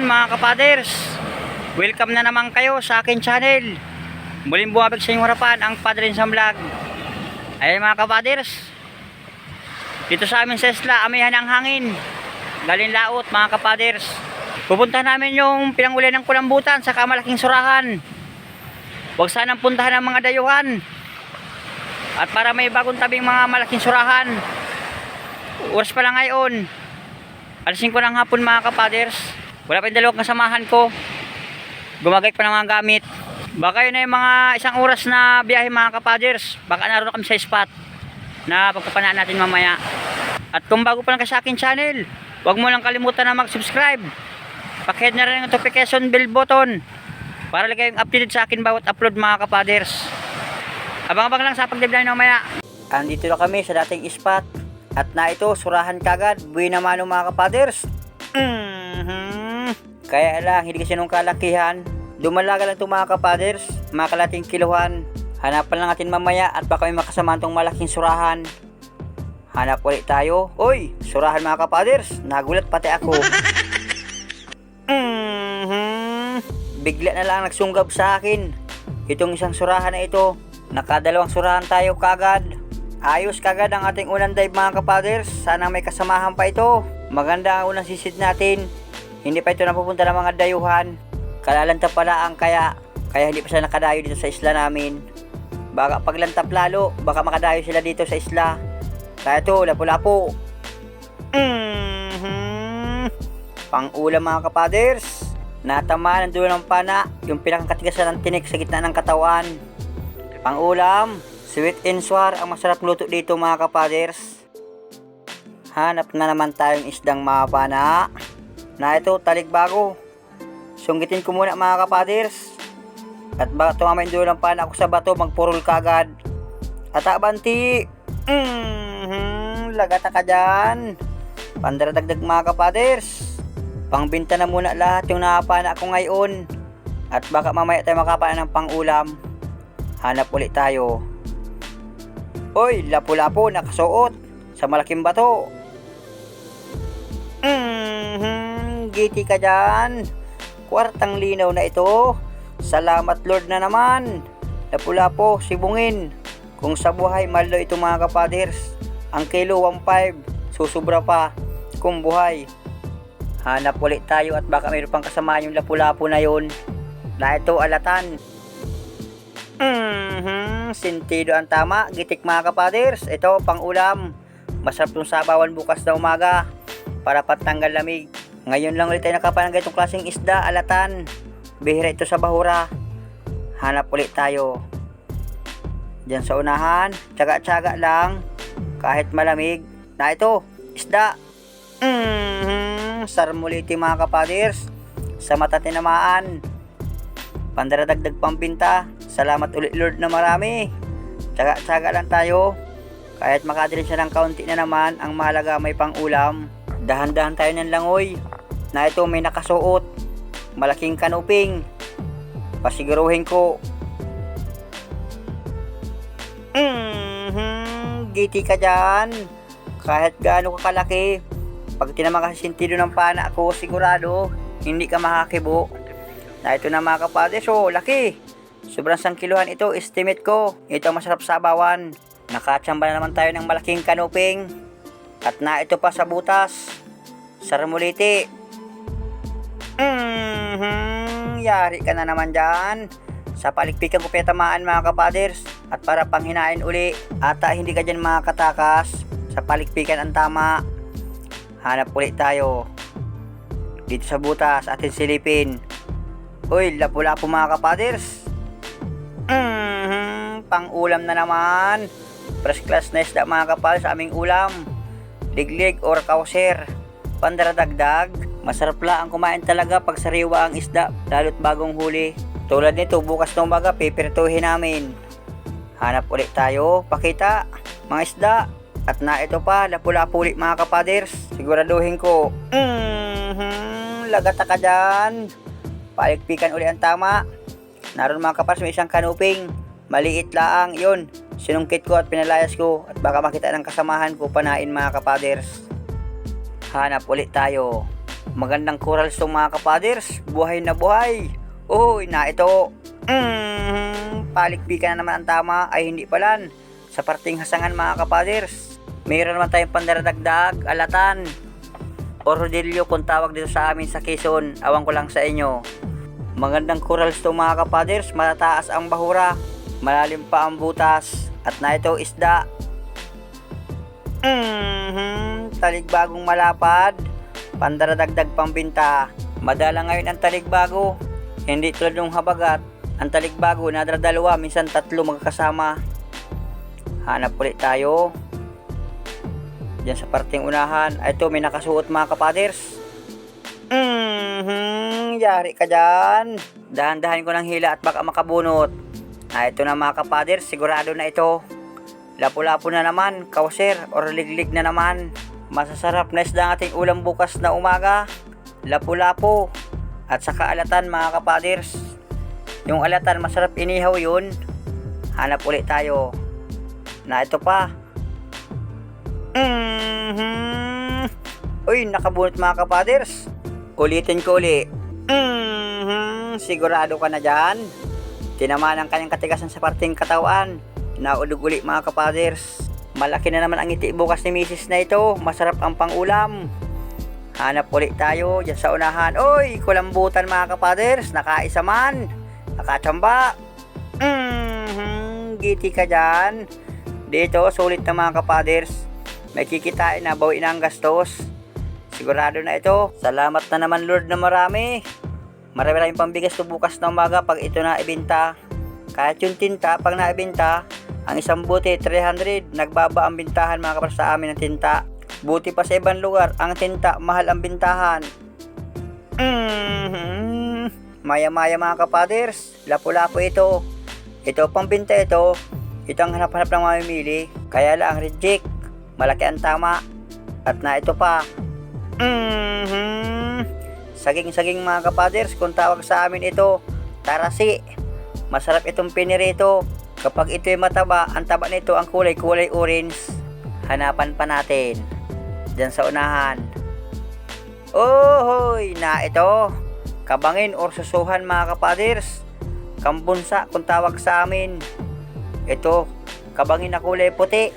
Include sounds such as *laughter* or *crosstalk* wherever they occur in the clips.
Hapon mga kapaders. Welcome na naman kayo sa akin channel. Muling bumabag sa inyong harapan ang Padre sa Vlog. Ayan mga kapaders. Dito sa amin sa Isla, amihan ang hangin. Galing laot mga kapaders. Pupunta namin yung pinanguli ng kulambutan sa kamalaking surahan. Huwag sanang puntahan ng mga dayuhan. At para may bagong tabing mga malaking surahan. Oras pa lang ngayon. Alas 5 ng hapon mga kapaders. Wala pa yung dalawang kasamahan ko. Gumagay pa ng mga gamit. Baka yun ay mga isang oras na biyahe mga kapaders. Baka naroon kami sa spot na pagpapanaan natin mamaya. At kung bago pa lang ka sa akin channel, huwag mo lang kalimutan na mag-subscribe. Pakihit na rin ang notification bell button para lagi kayong updated sa akin bawat upload mga kapaders. Abang-abang lang sa pag-live namin mamaya. Andito na kami sa dating spot. At na ito, surahan kagad. Buwi naman ng mga kapaders. Mhm. Kaya lang, hindi kasi nung kalakihan. Dumalaga lang itong mga kapaders. Mga kalating kiluhan. Hanapan lang natin mamaya at baka may makasama itong malaking surahan. Hanap ulit tayo. Uy, surahan mga kapaders. Nagulat pati ako. *laughs* Mhm. Bigla na lang nagsunggab sa akin. Itong isang surahan na ito. Nakadalawang surahan tayo kagad. Ayos kagad ang ating unang dive mga kapaders. Sana may kasamahan pa ito. Maganda ang unang sisid natin. Hindi pa ito napupunta ng mga dayuhan. Kalalanta pala ang kaya. Kaya hindi pa sila nakadayo dito sa isla namin. Baka paglantap lalo, baka makadayo sila dito sa isla. Kaya ito, lapu-lapu. Mhm. Pang-ulam mga kapaders. Natama ng dulo ng pana, yung pinakakatigasan ng tinik sa gitna ng katawan. Pang-ulam, sweet and sour ang masarap luto dito mga kapaders. Hanap na naman tayong isdang mapana. Na ito, talikbago. Sunggitin ko muna mga kapaders. At baka tumama yung dulo ng pana ako sa bato, magpurol kagad. At abanti. Mhm, lagata ka dyan. Pandaradagdag mga kapaders. Pangbinta na muna lahat yung nakapana ako ngayon. At baka mamaya tayo makapana ng pangulam. Hanap ulit tayo. Oy, lapu-lapu nakasuot sa malaking bato. Giti ka dyan. Kwartang linaw na ito. Salamat Lord na naman. Lapu-lapu, sibungin. Kung sa buhay, malo ito mga kapaders. Ang kilo 1.5, susubra pa. Kung buhay, Hanap ulit tayo at baka mayroon pang kasama yung lapu-lapu na yun. Na ito alatan. Mhm, sentido ang tama. Gitik mga kapaders. Ito, pang ulam. Masarap tong sabawan bukas na umaga. Para patanggal lamig. Ngayon lang ulit tayo nakapanang ganitong klaseng isda, alatan. Bihira ito sa bahura. Hanap ulit tayo. Diyan sa unahan. Tsaga-tsaga lang. Kahit malamig. Na ito, isda. Mhm, sarmuliti mga kapaders. Sa mata tinamaan. Pandaradagdag pambinta. Salamat ulit Lord na marami. Tsaga-tsaga lang tayo. Kahit makadalhin siya ng kaunti na naman, ang mahalaga may pang ulam. Dahan-dahan tayo ng langoy. Na ito may nakasuot. Malaking kanuping. Pasiguruhin ko. Mhm, giti ka dyan. Kahit gaano ka kalaki, pag tinama ka sa sentido ng pana ko, sigurado, hindi ka makakibo. Na ito na mga kapatid, so laki. Sobrang sangkiluhan ito, estimate ko. Ito masarap sabawan. Nakatsamba na naman tayo ng malaking kanuping. At na ito pa sa butas. Sarmuliti. Mhm, yari ka na naman dyan. Sa palikpikan ko pinatamaan mga kapaders. At para panghinain uli, ata hindi ka dyan makakatakas. Sa palikpikan ang tama. Hanap ulit tayo. Dito sa butas, atin silipin. Uy, lapu-lapu mga kapaders. Mhm, pang ulam na naman. First class na mga kapaders sa aming ulam. Liglig or kauser. Pandaradagdag. Masarap lang ang kumain talaga pag sariwa ang isda, lalo't bagong huli. Tulad nito, bukas na umaga, pipirtuhin namin. Hanap ulit tayo, pakita, mga isda. At na ito pa, lapu-lapu ulit mga kapaders. Siguraduhin ko. Mhm, lagata ka dyan. Palikpikan ulit ang tama. Naroon mga kapaders, may isang kanuping. Maliit lang, yun. Sinungkit ko at pinalayas ko at baka makita ng kasamahan ko panain mga kapaders. Hanap ulit tayo. Magandang corals to mga kapaders. Buhay na buhay. Uy, na ito. Mm, palikpika na naman ang tama ay hindi palan. Sa parting hasangan mga kapaders. Mayroon naman tayong pandaradagdag, alatan. O kung tawag dito sa amin sa Quezon. Awan ko lang sa inyo. Magandang corals to mga kapaders. Matataas ang bahura. Malalim pa ang butas. At na ito isda. Mhm, taligbagong malapad. Pandaradagdag pambinta. Madala ngayon ang taligbago. Hindi tulad ng habagat. Ang taligbago nadradalawa, minsan tatlo magkasama. Hanap ulit tayo. Diyan sa parting unahan. Ito, may nakasuot mga kapaders. Mhm, yari ka dyan. Dahan-dahan ko ng hila at baka makabunot. Ah, ito na mga kapaders, sigurado na ito. Lapu-lapu na naman, kawser or liglig na naman. Masasarap na isda ang ating ulam bukas na umaga. Lapu-lapu at saka alatan mga kapaders. Yung alatan masarap inihaw yun. Hanap ulit tayo. Na ito pa. Mhm. Uy, nakabunot mga kapaders. Ulitin ko uli. Mhm. Sigurado ka na dyan. Tinamaan ang kanyang katigasan sa parting katawan. Naulog uli mga kapaders. Malaki na naman ang ngiti bukas ni misis na ito. Masarap ang pangulam. Hanap ulit tayo dyan sa unahan. Uy, kulambutan mga kapaders. Nakaisa man. Nakachamba. Mhm. Giti ka dyan. Dito, sulit na mga kapaders. May kikitain na, bawi na ang gastos. Sigurado na ito. Salamat na naman Lord na marami. Marami-raming pambigas to bukas na umaga pag ito na ibenta. Kahit yung tinta, pag naibenta, ang isang buti 300, nagbaba ang bintahan mga kapatid sa amin ng tinta. Buti pa sa ibang lugar, ang tinta, mahal ang bintahan. Mhm. Maya-maya mga kapaders, lapu-lapu ito. Ito pambinta ito. Ito ang hanap-hanap ng mamimili. Kaya lang reject. Malaki ang tama. At na ito pa. Mhm. Saging-saging mga kapaders, kung tawag sa amin ito, tarasi. Masarap itong pinirito. Kapag ito'y mataba, ang taba nito ang kulay, kulay orange. Hanapan pa natin. Diyan sa unahan. Ohoy, na ito. Kabangin or susuhan mga kapaders. Kambunsa kung tawag sa amin. Ito, kabangin na kulay puti.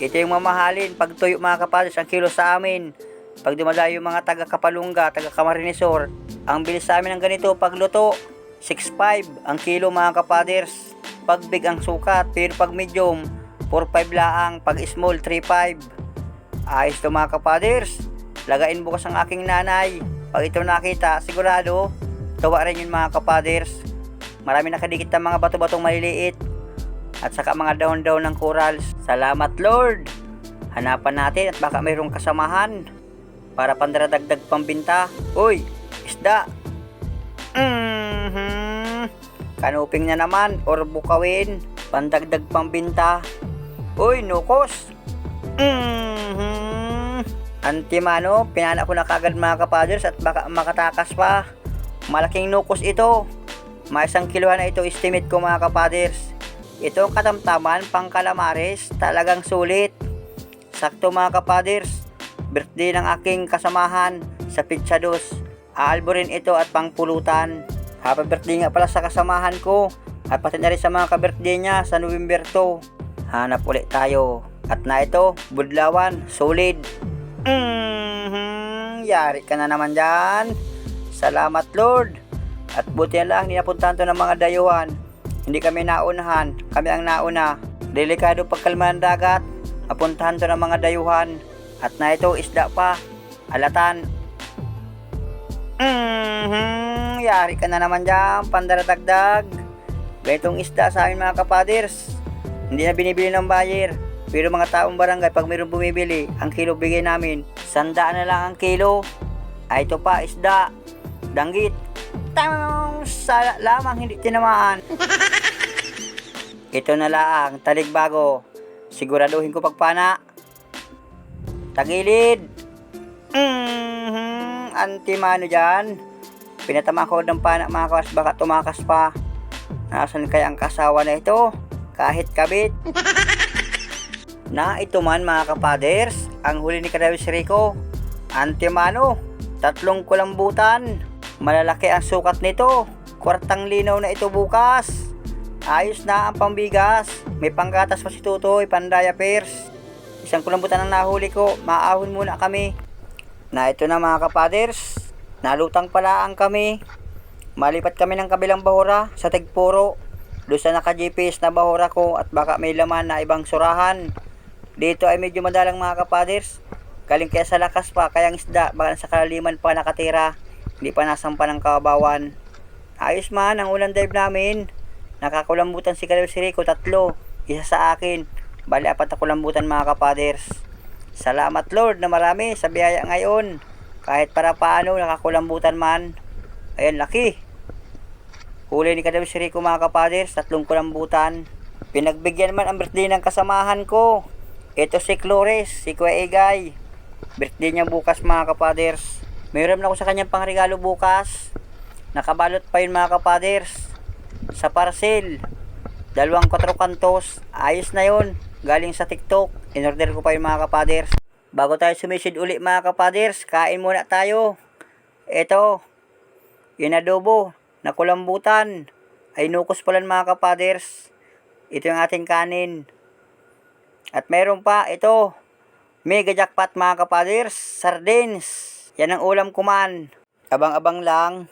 Ito yung mamahalin pag tuyo mga kapaders ang kilo sa amin. Pag dumadayo yung mga taga Kapalunga, taga Camarinesor, ang bilis sa amin ng ganito pag luto, 6.5 ang kilo mga kapaders. Pag big ang sukat, pero pag medium, 4.5 laang, pag small, 3.5. Ayos to mga kapaders. Lagain bukas ang aking nanay. Pag ito nakita, sigurado, tawa rin yun mga kapaders. Marami nakadikit ng mga bato-batong maliliit. At saka mga daon-daon ng corals. Salamat Lord! Hanapan natin at baka mayroong kasamahan. Para pandaradagdag pambinta. Uy, isda! Mhm. Kanuping na naman or bukawin. Pandagdag pambinta. Uy, nukos! Mhm. Antimano, pinana ko na kagad mga kapaders at baka makatakas pa. Malaking nukos ito. May isang kiluhan na ito estimate ko mga kapaders. Ito ang katamtaman pang kalamares, talagang sulit. Sakto mga kapaders, birthday ng aking kasamahan sa Pizza Dos. Aalbo rin ito at pangpulutan. Happy birthday nga pala sa kasamahan ko. At pati na rin sa mga ka-birthday niya sa November 2. Hanap ulit tayo. At na ito, Budlawan, solid. Mhm, yari ka na naman dyan. Salamat Lord. At buti na lang, ninapuntahan to ng mga dayuhan. Hindi kami naunahan, kami ang nauna. Delikado pagkalma ng dagat. Napuntahan to ng mga dayuhan. At na ito, isda pa. Alatan. Mhm, yari ka na naman dyan, pandaradagdag. Ganitong isda sa amin mga kapaders. Hindi na binibili ng buyer. Pero mga taong barangay, pag mayroong bumibili, ang kilo bigay namin, sandaan na lang ang kilo. Ay, ito pa, isda. Danggit. Tang sa lamang hindi tinamaan. *laughs* ito na lang, taligbago. Siguraduhin ko pagpana. Tagilid. Mhm, antimano dyan. Pinatama ko ng pana mga kawas, baka tumakas pa. Nasaan kaya ang kasawa na ito? Kahit kabit. *laughs* na ito man mga kapaders, ang huli ni Kadawis Rico. Antimano. tatlong kulambutan. Malalaki ang sukat nito. Kwartang linaw na ito bukas. Ayos na ang pambigas. May panggatas pa si Tutoy, pandaya pairs. Isang kulambutan ang nahuli ko. Maahon muna kami. Na ito na mga kapaders. Nalutang pala ang kami. Malipat kami ng kabilang bahura sa Tigpuro. Doon sa naka-GPS na bahura ko at baka may laman na ibang surahan. Dito ay medyo madalang mga kapaders. Galing kaya sa lakas pa, kaya ang isda, baka sa kalaliman pa nakatira. Hindi pa nasampa ng kabawan. Ayos man ang ulan dive namin. Nakakulambutan si Kalil si Rico, tatlo. Isa sa akin. Bali, apat na kulambutan mga kapaders. Salamat Lord na marami sa biyaya ngayon. Kahit para paano nakakulambutan man. Ayan, laki. Huli ni Kadam Rico mga kapaders, tatlong kulambutan. Pinagbigyan man ang birthday ng kasamahan ko. Ito si Clores, si Kuya Egay. Birthday niya bukas mga kapaders. Mayroon na ako sa kanyang pangregalo bukas. Nakabalot pa yun mga kapaders. Sa parcel. Dalawang kwatro kantos. Ayos na yun. Galing sa TikTok. In-order ko pa yun mga kapaders. Bago tayo sumisid uli mga kapaders, kain muna tayo. Ito, yung adobo na kulambutan. Ay nukos pala mga kapaders. Ito yung ating kanin. At meron pa ito. Mega jackpot mga kapaders. Sardines. Yan ang ulam ko man. Abang-abang lang.